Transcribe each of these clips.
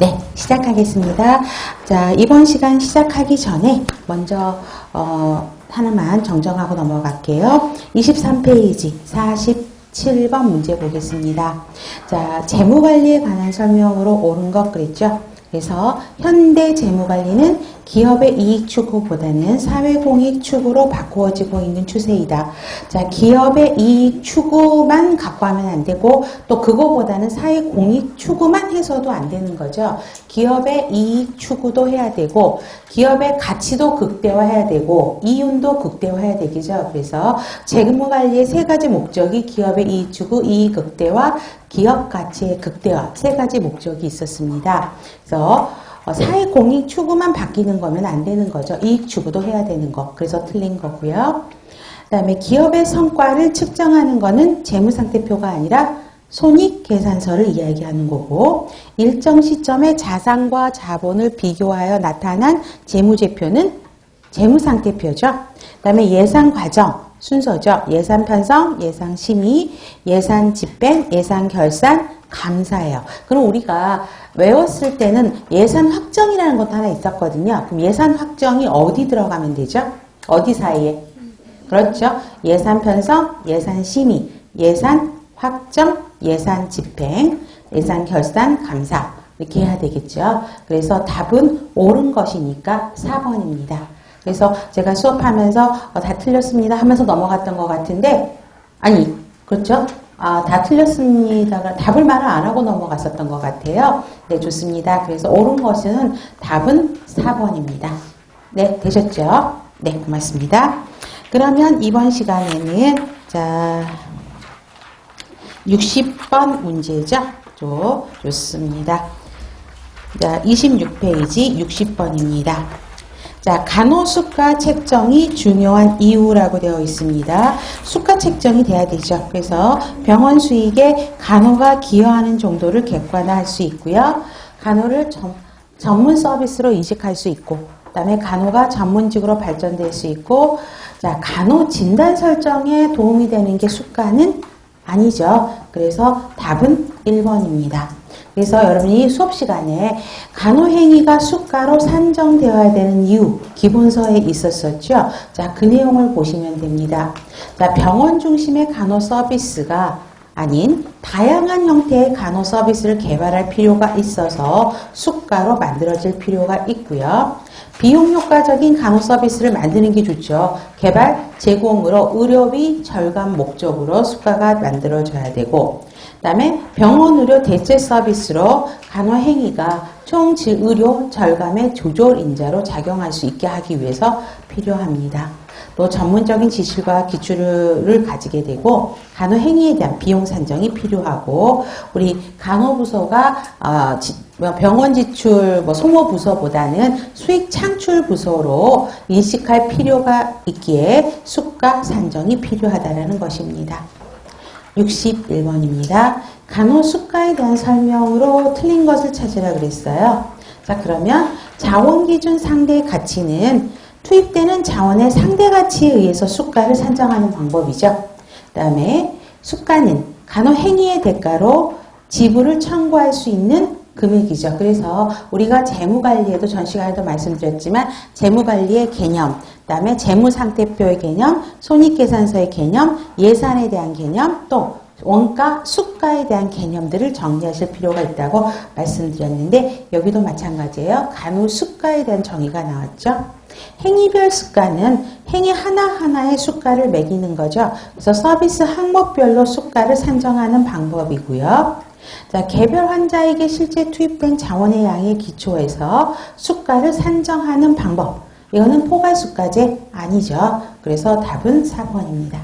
네, 시작하겠습니다. 자, 이번 시간 시작하기 전에 먼저 어, 하나만 정정하고 넘어갈게요. 23페이지 47번 문제 보겠습니다. 자, 재무관리에 관한 설명으로 옳은 것 그랬죠? 그래서 현대 재무관리는 기업의 이익 추구보다는 사회 공익 추구로 바꾸어지고 있는 추세이다. 자, 기업의 이익 추구만 갖고 하면 안 되고 또 그거보다는 사회 공익 추구만 해서도 안 되는 거죠. 기업의 이익 추구도 해야 되고 기업의 가치도 극대화해야 되고 이윤도 극대화해야 되겠죠. 그래서 재무 관리의 세 가지 목적이 기업의 이익 추구, 이익 극대화, 기업 가치의 극대화 세 가지 목적이 있었습니다. 그래서 어, 사회 공익 추구만 바뀌는 거면 안 되는 거죠. 이익 추구도 해야 되는 거. 그래서 틀린 거고요. 그다음에 기업의 성과를 측정하는 거는 재무상태표가 아니라 손익 계산서를 이야기하는 거고 일정 시점에 자산과 자본을 비교하여 나타난 재무제표는 재무상태표죠. 그다음에 예산 과정 순서죠. 예산 편성, 예산 심의, 예산 집행, 예산 결산, 감사예요. 그럼 우리가 외웠을 때는 예산 확정이라는 것도 하나 있었거든요. 그럼 예산 확정이 어디 들어가면 되죠? 어디 사이에? 그렇죠. 예산 편성, 예산 심의, 예산 확정, 예산 집행, 예산 결산, 감사. 이렇게 해야 되겠죠. 그래서 답은 옳은 것이니까 4번입니다. 그래서 제가 수업하면서 어, 다 틀렸습니다 하면서 넘어갔던 것 같은데, 아니, 그렇죠? 아, 다 틀렸습니다가 답을 말을 안 하고 넘어갔었던 것 같아요. 네, 좋습니다. 그래서 옳은 것은 답은 4번입니다. 네, 되셨죠? 네, 고맙습니다. 그러면 이번 시간에는 자 60번 문제죠? 좋, 좋습니다. 자, 26페이지 60번입니다. 자, 간호수가 책정이 중요한 이유라고 되어 있습니다. 수가 책정이 돼야 되죠. 그래서 병원 수익에 간호가 기여하는 정도를 객관화할 수 있고요. 간호를 점, 전문 서비스로 인식할 수 있고, 그 다음에 간호가 전문직으로 발전될 수 있고, 자, 간호 진단 설정에 도움이 되는 게 수가는 아니죠. 그래서 답은 1번입니다. 그래서 여러분이 수업 시간에 간호행위가 수가로 산정되어야 되는 이유 기본서에 있었었죠. 자, 그 내용을 보시면 됩니다. 자, 병원 중심의 간호 서비스가 아닌 다양한 형태의 간호 서비스를 개발할 필요가 있어서 수가로 만들어질 필요가 있고요. 비용 효과적인 간호 서비스를 만드는 게 좋죠. 개발, 제공으로 의료비 절감 목적으로 수가가 만들어져야 되고 그다음에 병원 의료 대체 서비스로 간호 행위가 총질 의료 절감의 조절 인자로 작용할 수 있게 하기 위해서 필요합니다. 또 전문적인 지식과 기출을 가지게 되고 간호 행위에 대한 비용 산정이 필요하고 우리 간호 부서가 어, 뭐 병원 지출 뭐 소모 부서보다는 수익 창출 부서로 인식할 필요가 있기에 수가 산정이 필요하다는 것입니다. 61번입니다. 간호 수가에 대한 설명으로 틀린 것을 찾으라 그랬어요. 자, 그러면 자원 기준 상대 가치는 투입되는 자원의 상대 가치에 의해서 수가를 산정하는 방법이죠. 그 다음에 수가는 간호 행위의 대가로 지불을 청구할 수 있는 금액이죠. 그래서 우리가 재무관리에도 전 시간에도 말씀드렸지만 재무관리의 개념, 그 다음에 재무상태표의 개념, 손익계산서의 개념, 예산에 대한 개념, 또 원가, 수가에 대한 개념들을 정리하실 필요가 있다고 말씀드렸는데 여기도 마찬가지예요. 간호 수가에 대한 정의가 나왔죠. 행위별 수가는 행위 하나하나의 수가를 매기는 거죠. 그래서 서비스 항목별로 수가를 산정하는 방법이고요. 자, 개별 환자에게 실제 투입된 자원의 양에 기초해서 수가를 산정하는 방법. 이거는 포괄수가제 아니죠. 그래서 답은 4번입니다.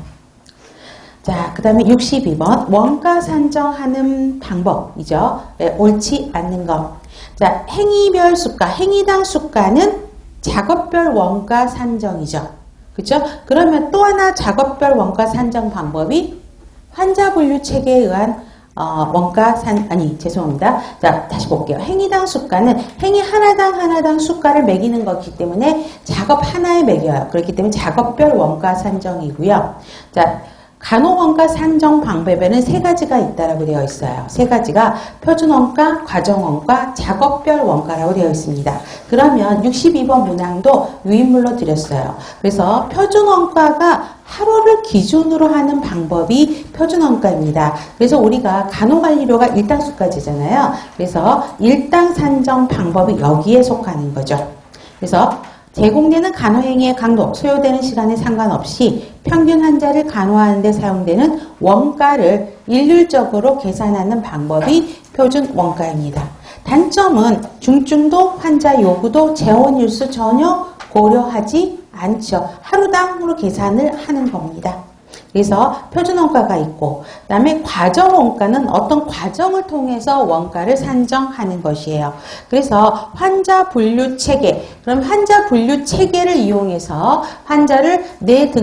자, 그 다음에 62번. 원가 산정하는 방법이죠. 네, 옳지 않는 것. 자, 행위별 수가, 행위당 수가는 작업별 원가 산정이죠. 그죠? 그러면 또 하나 작업별 원가 산정 방법이 환자 분류 체계에 의한 어, 원가 산 아니 죄송합니다. 자 다시 볼게요. 행위당 수가는 행위 하나당 하나당 수가를 매기는 거기 때문에 작업 하나에 매겨요. 그렇기 때문에 작업별 원가 산정이고요. 자 간호원가 산정 방법에는 세 가지가 있다라고 되어 있어요. 세 가지가 표준원가, 과정원가, 작업별 원가라고 되어 있습니다. 그러면 62번 문항도 유인물로 드렸어요. 그래서 표준원가가 하루를 기준으로 하는 방법이 표준원가입니다. 그래서 우리가 간호관리료가 일당수까지잖아요. 그래서 일당 산정 방법이 여기에 속하는 거죠. 그래서 제공되는 간호행위의 강도, 소요되는 시간에 상관없이 평균 환자를 간호하는 데 사용되는 원가를 일률적으로 계산하는 방법이 표준 원가입니다. 단점은 중증도, 환자 요구도, 재원 일수 전혀 고려하지 않죠. 하루당으로 계산을 하는 겁니다. 그래서 표준 원가가 있고 그다음에 과정 원가는 어떤 과정을 통해서 원가를 산정하는 것이에요. 그래서 환자 분류 체계 그럼 환자 분류 체계를 이용해서 환자를 내 등.